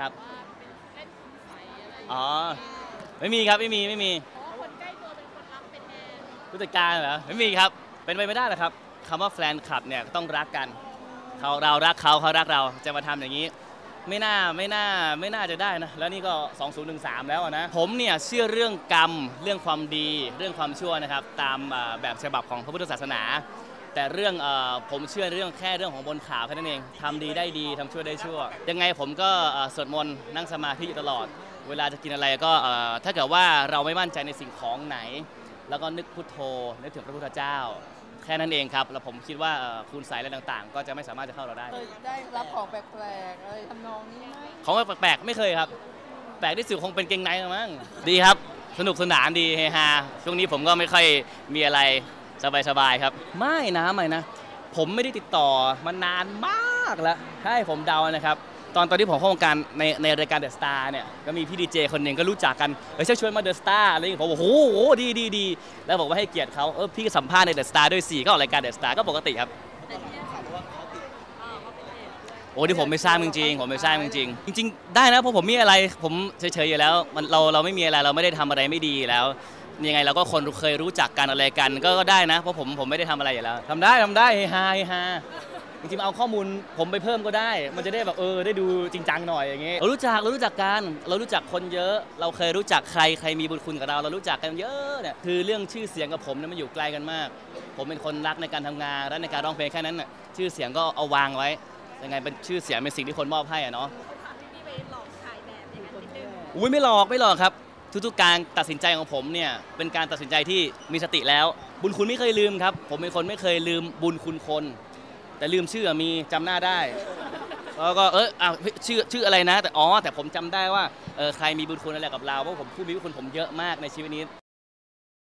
ครับว่าเป็นเล่นคุณใสอะไรอย่างอ๋อเงี้ยไม่มีครับไม่มีไม่มีเพราะว่าคนใกล้ตัวเป็นคนรับเป็นแทนผู้จัดการเหรอไม่มีครับ เป็นไปไม่ได้หรอกครับคำว่าแฟนคลับเนี่ยก็ต้องรักกันเขาเรารักเขาเขารักเราจะมาทำอย่างนี้ ไม่น่าไม่น่าไม่น่าจะได้นะแล้วนี่ก็ 2013 แล้วอะนะผมเนี่ยเชื่อเรื่องกรรมเรื่องความดีเรื่องความชั่วนะครับ ตามอ่าแบบฉบับของพระพุทธศาสนา แต่เรื่องเออผมเชื่อเรื่องแค่เรื่องของบนขาวแค่นั้นเองทำดีได้ดีทำชั่วได้ชั่ว ยังไงผมก็เอ่อสวดมนต์นั่งสมาธิอยู่ตลอด เวลาจะกินอะไรก็เอ่อถ้าเกิดว่าเราไม่มั่นใจในสิ่งของไหน แล้วก็นึกพุทโธนึกถึงพระพุทธเจ้า แค่นั้นเองครับ แล้วผมคิดว่าเอ่อคูณสายอะไรต่างๆ ก็จะไม่สามารถจะเข้าเราได้เคยได้รับของแปลกๆอะไรทำนองนี้ไหมของแปลกๆไม่เคยครับ แปลกที่สุดคงเป็นเกงในละมั้งดีครับ สนุกสนานดีเฮฮาช่วงนี้ผมก็ไม่ค่อยมีอะไร สบายๆครับ ไม่นะไม่นะ ผมไม่ได้ติดต่อมานานมากแล้วให้ผมเดานะครับ ตอนตอนที่ผมเข้าวงการในในรายการเดอะสตาร์เนี่ยก็มีพี่ดีเจคนหนึ่งก็รู้จักกันเออเชิญชวนมาเดอะสตาร์อะไรอย่างเงี้ยผมบอกโอ้โหดีดีดีแล้วบอกว่าให้เกียรติเขาเออพี่สัมภาษณ์ในเดอะสตาร์ด้วยสี่ก็ออกรายการเดอะสตาร์ก็ปกติครับแต่ที่นี่ข่าวว่าเขาติดอ่าเขาเป็นเด็กโอ้ที่ผมไม่ทราบจริงๆผมไม่ทราบจริงๆจริง ๆ ได้นะเพราะผมมีอะไรผมเฉยๆอยู่แล้วมันเราเราไม่มีอะไรเราไม่ได้ทำอะไรไม่ดีแล้ว ยังไงเราก็คนเคยรู้จักกันอะไรกันก็ก็ได้นะ เพราะผมผมไม่ได้ทำอะไรอยู่แล้วทำได้ทำได้เฮฮาเฮฮาจริงๆเอาข้อมูลผมไปเพิ่มก็ได้ มันจะได้แบบเออได้ดูจริงจังหน่อยอย่างเงี้ยเรารู้จักเรารู้จักกันเรารู้จักคนเยอะ เราเคยรู้จักใครใครมีบุญคุณกับเรา เรารู้จักกันเยอะเนี่ยคือเรื่องชื่อเสียงกับผมเนี่ยมันอยู่ไกลกันมาก ผมเป็นคนรักในการทำงานรักในการร้องเพลงแค่นั้นน่ะชื่อเสียงก็เอาวางไว้ยังไงเป็นชื่อเสียงเป็นสิ่งที่คนมอบให้อะเนาะเขาถามพี่พี่ไปหลอกถ่ายแบบอย่างนั้นนิดนึง อุ้ยไม่หลอกไม่หลอกครับ ทุกๆการตัดสินใจของผมเนี่ยเป็นการตัดสินใจที่มีสติแล้ว บุญคุณไม่เคยลืมครับ ผมเป็นคนไม่เคยลืมบุญคุณคน แต่ลืมชื่อมีจำหน้าได้แล้วก็เอออ้าวเฮ้ยชื่อชื่ออะไรนะ แต่อ๋อแต่ผมจำได้ว่าเออใครมีบุญคุณอะไรกับเราเพราะผมผู้มีบุญคุณผมเยอะมากในชีวิตนี้